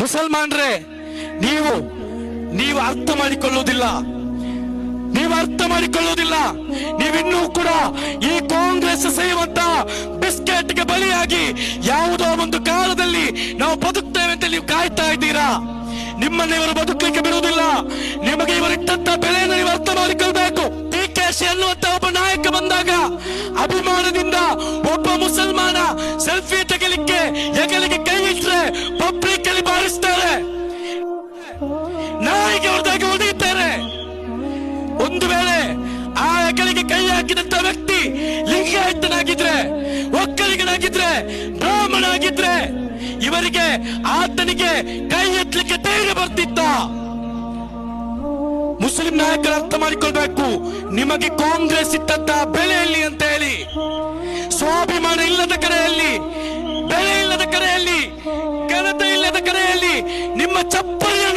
ಮುಸಲ್ಮಾನ್ರೆ, ನೀವು ನೀವು ಅರ್ಥ ಮಾಡಿಕೊಳ್ಳುವುದಿಲ್ಲ. ನೀವು ಅರ್ಥ ಮಾಡಿಕೊಳ್ಳುವುದಿಲ್ಲ. ನೀವಿನ್ನೂ ಕೂಡ ಈ ಕಾಂಗ್ರೆಸ್ ಸೇವಂತ ಬಿಸ್ಕೆಟ್ಗೆ ಬಲಿಯಾಗಿ ಯಾವುದೋ ಒಂದು ಕಾಲದಲ್ಲಿ ನಾವು ಬದುಕ್ತೇವೆ ಅಂತ ನೀವು ಕಾಯ್ತಾ ಇದ್ದೀರಾ? ನಿಮ್ಮನ್ನ ಇವರು ಬದುಕಲಿಕ್ಕೆ ಬಿಡುವುದಿಲ್ಲ. ನಿಮಗೆ ಇವರಿಟ್ಟಂತ ಬೆಲೆಯನ್ನು ನೀವು ಅರ್ಥ ಮಾಡಿಕೊಳ್ಬೇಕು. ಡಿ ಕೆ ಶಿ ಅನ್ನುವಂತ ಒಬ್ಬ ನಾಯಕ ಬಂದಾಗ ಅಭಿಮಾನದಿಂದ ಒಬ್ಬ ಮುಸಲ್ಮಾನ ಸೆಲ್ಫಿ ತೆಗಲಿಕ್ಕೆ ಹೆಗಲಿಗೆ ಕೈ ಬಾರಿಸ್ತಾರೆ ನಾಯಿಗೆ ಹೊಡೆದಾಗ ಹೊಡೆಯುತ್ತಾರೆ ಒಂದು ವೇಳೆ ಆ ಹೆಗಲಿಗೆ ಕೈ ಹಾಕಿದಂತ ವ್ಯಕ್ತಿ ಲಿಂಗಾಯತನಾಗಿದ್ರೆ, ಒಕ್ಕಲಿಗನಾಗಿದ್ರೆ ಬ್ರಾಹ್ಮಣ ಆಗಿದ್ರೆ ಇವರಿಗೆ ಆತನಿಗೆ ಕೈ ಎತ್ತಲಿಕ್ಕೆ ಧೈರ್ಯ ಬರ್ತಿತ್ತ. ಮುಸ್ಲಿಂ ನಾಯಕರು ಅರ್ಥ ಮಾಡಿಕೊಳ್ಬೇಕು. ನಿಮಗೆ ಕಾಂಗ್ರೆಸ್ ಇಟ್ಟಂತ ಬೆಲೆಯಲ್ಲಿ ಅಂತ ಹೇಳಿ. ಸ್ವಾಭಿಮಾನ ಇಲ್ಲದ ಕರೆಯಲ್ಲಿ, ಬೆಲೆ ಇಲ್ಲದ ಕರೆಯಲ್ಲಿ, ಘನತೆ ಇಲ್ಲದ ಕರೆಯಲ್ಲಿ ನಿಮ್ಮ ಬಿಡಬಾರದು